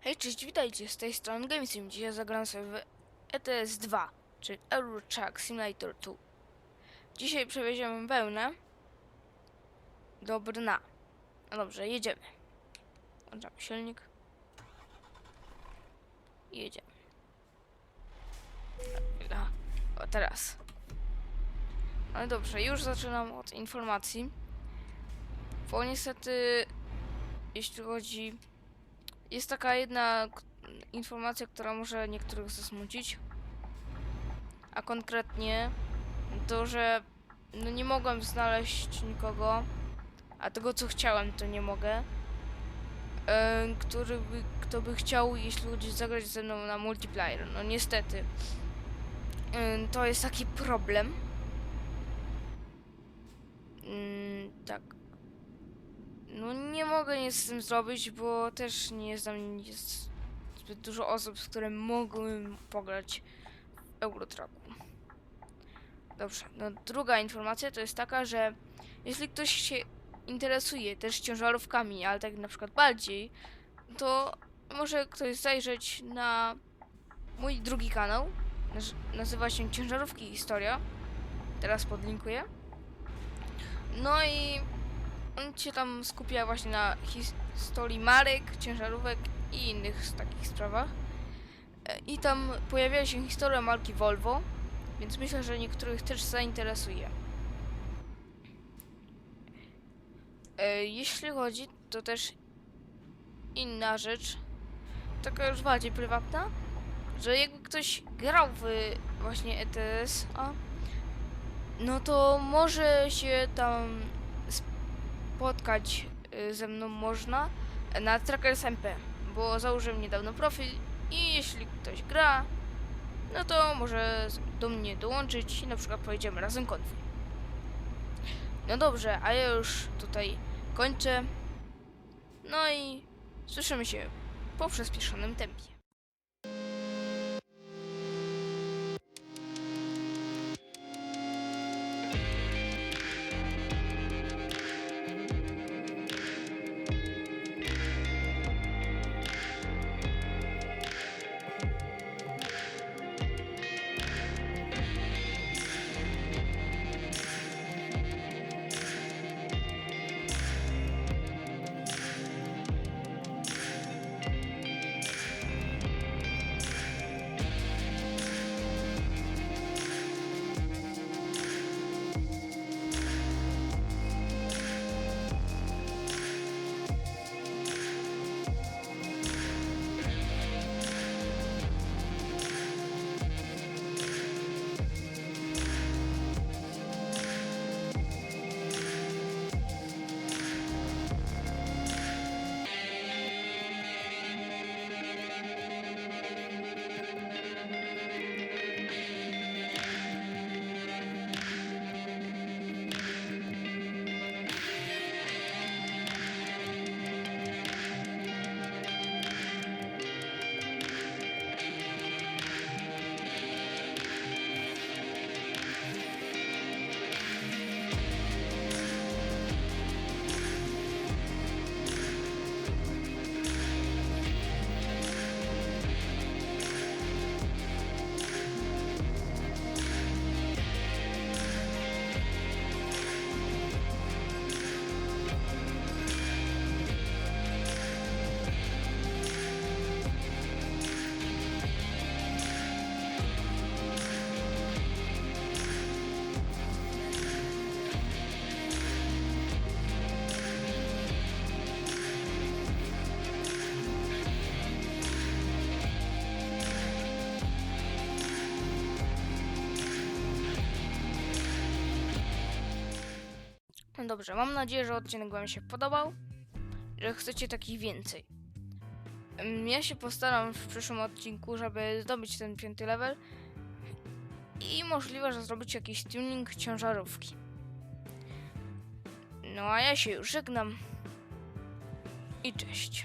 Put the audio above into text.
Hej, cześć, witajcie, z tej strony GameSim. Dzisiaj zagram sobie w ETS 2, czyli Euro Truck Simulator 2. Dzisiaj przewieziemy wełnę do Brna. No dobrze, jedziemy. Włączamy silnik. I jedziemy. Chwila. O, teraz. No dobrze, już zaczynam od informacji. Bo niestety, jeśli chodzi jest taka jedna informacja, która może niektórych zasmucić. A konkretnie to, że no nie mogłem znaleźć nikogo, a tego co chciałem to nie mogę. e, Który by, kto by chciał, jeśli chodzi zagrać ze mną na multiplayer. No niestety. E, To jest taki problem. Mm, tak. No nie mogę nic z tym zrobić, bo też nie znam jest zbyt dużo osób, z którymi mógłbym pograć w Eurotraku. Dobrze, no druga informacja to jest taka, że jeśli ktoś się interesuje też ciężarówkami, ale tak na przykład bardziej, to może ktoś zajrzeć na mój drugi kanał. Naz- Nazywa się Ciężarówki Historia. Teraz podlinkuję. No i on się tam skupia właśnie na historii marek, ciężarówek i innych takich sprawach. E, I tam pojawia się historia marki Volvo, więc myślę, że niektórych też zainteresuje. E, Jeśli chodzi, to też inna rzecz, taka już bardziej prywatna, że jakby ktoś grał w właśnie ETS, a no to może się tam spotkać y, ze mną można na Trackers MP, bo założyłem niedawno profil i jeśli ktoś gra, no to może do mnie dołączyć i na przykład pojedziemy razem konwój. No dobrze, a ja już tutaj kończę. No i słyszymy się po przyspieszonym tempie. Dobrze, mam nadzieję, że odcinek Wam się podobał, że chcecie takich więcej. Ja się postaram w przyszłym odcinku, żeby zdobyć ten piąty level i możliwe, że zrobić jakiś tuning ciężarówki. No a ja się już żegnam i cześć.